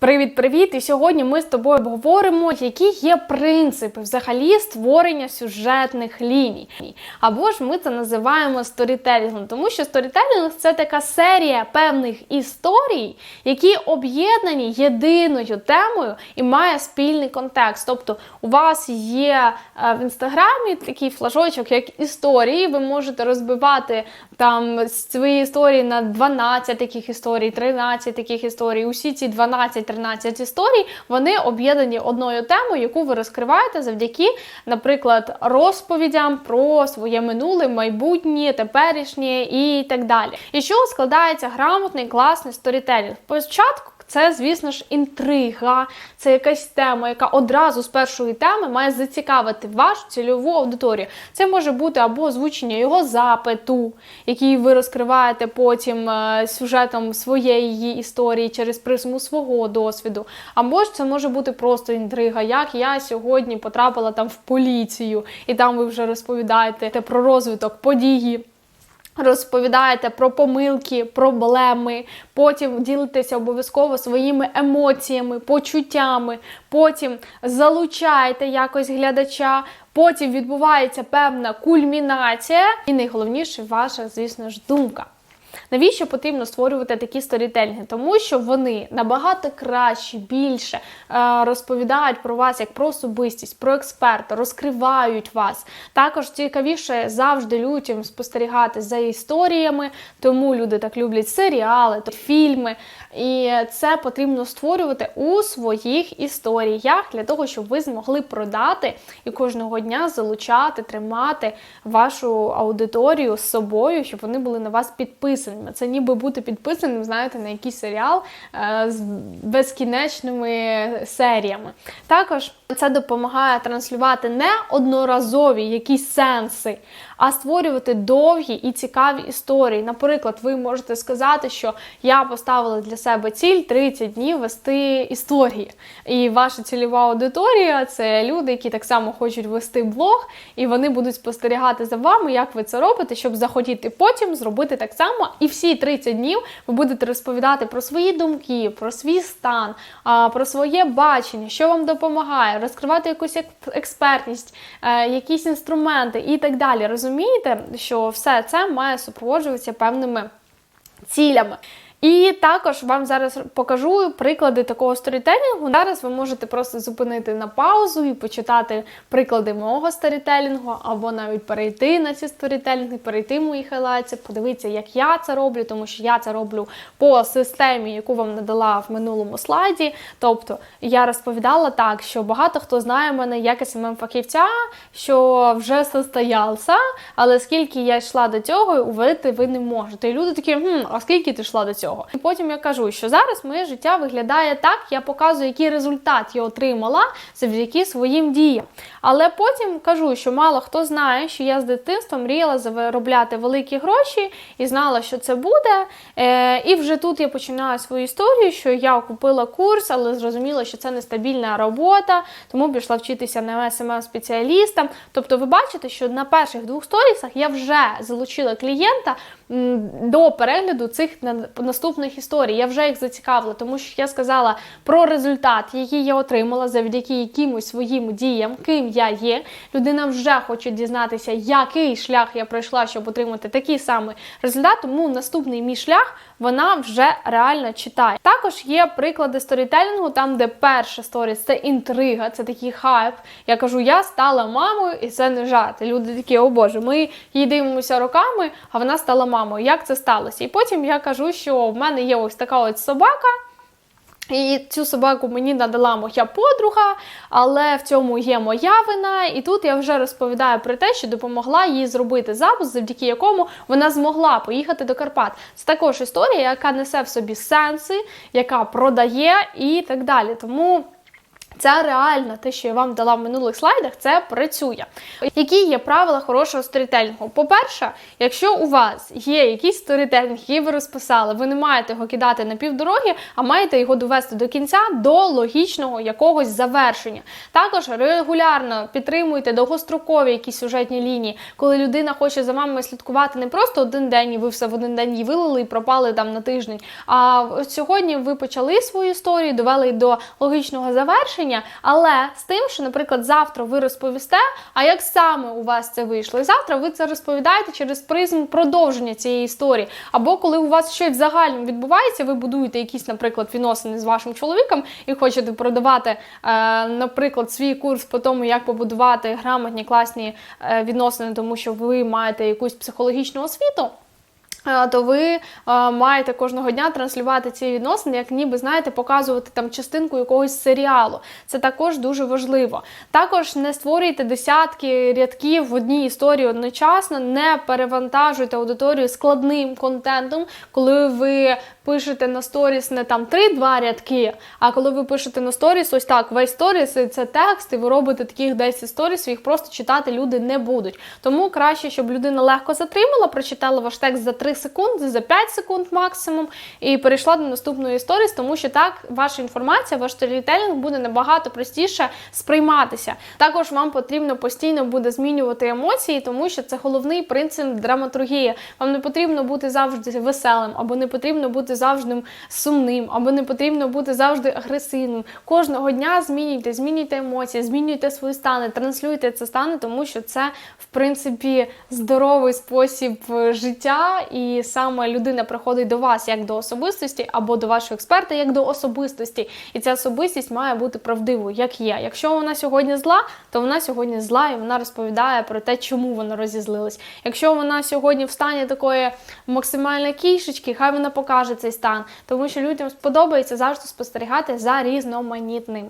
Привіт-привіт! І сьогодні ми з тобою обговоримо, які є принципи взагалі створення сюжетних ліній. Або ж ми це називаємо сторітелінгом, тому що сторітелінг це така серія певних історій, які об'єднані єдиною темою і має спільний контекст. Тобто, у вас є е, в інстаграмі такий флажочок, як історії. Ви можете розбивати там свої історії на 12 таких історій, 13 таких історій. Усі ці 12-13 історій вони об'єднані одною темою, яку ви розкриваєте завдяки, наприклад, розповідям про своє минуле, майбутнє, теперішнє і так далі. І що складається грамотний класний сторітелінг? Спочатку це, звісно ж, інтрига, це якась тема, яка одразу з першої теми має зацікавити вашу цільову аудиторію. Це може бути або озвучення його запиту, який ви розкриваєте потім е, сюжетом своєї історії через призму свого досвіду. Або ж це може бути просто інтрига, як я сьогодні потрапила там в поліцію, і там ви вже розповідаєте про розвиток події. Розповідаєте про помилки, проблеми, потім ділитеся обов'язково своїми емоціями, почуттями, потім залучаєте якось глядача, потім відбувається певна кульмінація, і найголовніше ваша, звісно ж, думка. Навіщо потрібно створювати такі сторітелінги? Тому що вони набагато краще, більше е, розповідають про вас як про особистість, про експерта, розкривають вас. Також цікавіше завжди людям спостерігати за історіями, тому люди так люблять серіали, фільми. І це потрібно створювати у своїх історіях для того, щоб ви змогли продати і кожного дня залучати, тримати вашу аудиторію з собою, щоб вони були на вас підписаними. Це ніби бути підписаним, знаєте, на якийсь серіал е, з безкінечними серіями. Також це допомагає транслювати не одноразові якісь сенси, а створювати довгі і цікаві історії. Наприклад, ви можете сказати, що я поставила для себе ціль 30 днів вести історії. І ваша цільова аудиторія це люди, які так само хочуть вести блог, і вони будуть спостерігати за вами, як ви це робите, щоб захотіти потім зробити так само. І всі 30 днів ви будете розповідати про свої думки, про свій стан, про своє бачення, що вам допомагає, розкривати якусь експертність, е, якісь інструменти і так далі. Розумієте, що все це має супроводжуватися певними цілями. І також вам зараз покажу приклади такого сторітелінгу. Зараз ви можете просто зупинити на паузу і почитати приклади мого сторітелінгу, або навіть перейти на ці сторітелінги, перейти мої хайлайти, подивитися, як я це роблю, тому що я це роблю по системі, яку вам надала в минулому слайді. Тобто я розповідала так, що багато хто знає мене як смм фахівця що вже состоявся, але скільки я йшла до цього, увидити ви не можете. І люди такі, хм, а скільки ти йшла до цього? Цього. І потім я кажу, що зараз моє життя виглядає так, я показую, який результат я отримала завдяки своїм діям. Але потім кажу, що мало хто знає, що я з дитинства мріяла заробляти великі гроші і знала, що це буде. Е, І вже тут я починаю свою історію, що я купила курс, але зрозуміла, що це нестабільна робота, тому пішла вчитися на смм спеціалістам Тобто, ви бачите, що на перших двох сторісах я вже залучила клієнта до перегляду цих наступних історій. Я вже їх зацікавила, тому що я сказала про результат, який я отримала завдяки якимось своїм діям, ким я є. Людина вже хоче дізнатися, який шлях я пройшла, щоб отримати такий самий результат. Тому наступний мій шлях вона вже реально читає. Також є приклади сторітелінгу, там, де перша сторіс це інтрига, це такий хайп. Я кажу, я стала мамою, і це не жарт. Люди такі, о Боже, ми їй дивимося роками, а вона стала мамою. Як це сталося? І потім я кажу, що в мене є ось така ось собака. І цю собаку мені надала моя подруга, але в цьому є моя вина. І тут я вже розповідаю про те, що допомогла їй зробити запуск, завдяки якому вона змогла поїхати до Карпат. Це також історія, яка несе в собі сенси, яка продає і так далі. Тому. Це реально те, що я вам дала в минулих слайдах, це працює. Які є правила хорошого сторітелінгу? По-перше, якщо у вас є якийсь сторітелінг, який ви розписали, ви не маєте його кидати на півдороги, а маєте його довести до кінця до логічного якогось завершення. Також регулярно підтримуйте довгострокові якісь сюжетні лінії, коли людина хоче за вами слідкувати не просто один день, і ви все в один день її вилили і пропали там на тиждень. А сьогодні ви почали свою історію, довели до логічного завершення, але з тим, що, наприклад, завтра ви розповісте, а як саме у вас це вийшло, і завтра ви це розповідаєте через призму продовження цієї історії. Або коли у вас щось в загальному відбувається, ви будуєте якісь, наприклад, відносини з вашим чоловіком і хочете продавати, е, наприклад, свій курс по тому, як побудувати грамотні класні е, відносини, тому що ви маєте якусь психологічну освіту. Е, То ви е, маєте кожного дня транслювати ці відносини, як ніби знаєте, показувати там частинку якогось серіалу. Це також дуже важливо. Також не створюйте десятки рядків в одній історії одночасно, не перевантажуйте аудиторію складним контентом, коли ви пишете на сторіс не там 3-2 рядки, а коли ви пишете на сторіс, ось так, весь сторіс це текст, і ви робите таких 10 сторісів, їх просто читати люди не будуть. Тому краще, щоб людина легко затримала, прочитала ваш текст за 3 секунди, за 5 секунд максимум, і перейшла до наступної сторіс, тому що так ваша інформація, ваш сторітелінг буде набагато простіше сприйматися. Також вам потрібно постійно буде змінювати емоції, тому що це головний принцип драматургії. Вам не потрібно бути завжди веселим, або не потрібно бути завжди сумним, або не потрібно бути завжди агресивним. Кожного дня змінюйте, змінюйте емоції, змінюйте свої стани, транслюйте це стани, тому що це в принципі здоровий спосіб е, життя, і саме людина приходить до вас як до особистості, або до вашого експерта як до особистості. І ця особистість має бути правдивою, як є. Якщо вона сьогодні зла, то вона сьогодні зла, і вона розповідає про те, чому вона розізлилась. Якщо вона сьогодні в стані такої максимальної кішечки, хай вона покаже цей стан, тому що людям сподобається завжди спостерігати за різноманітним.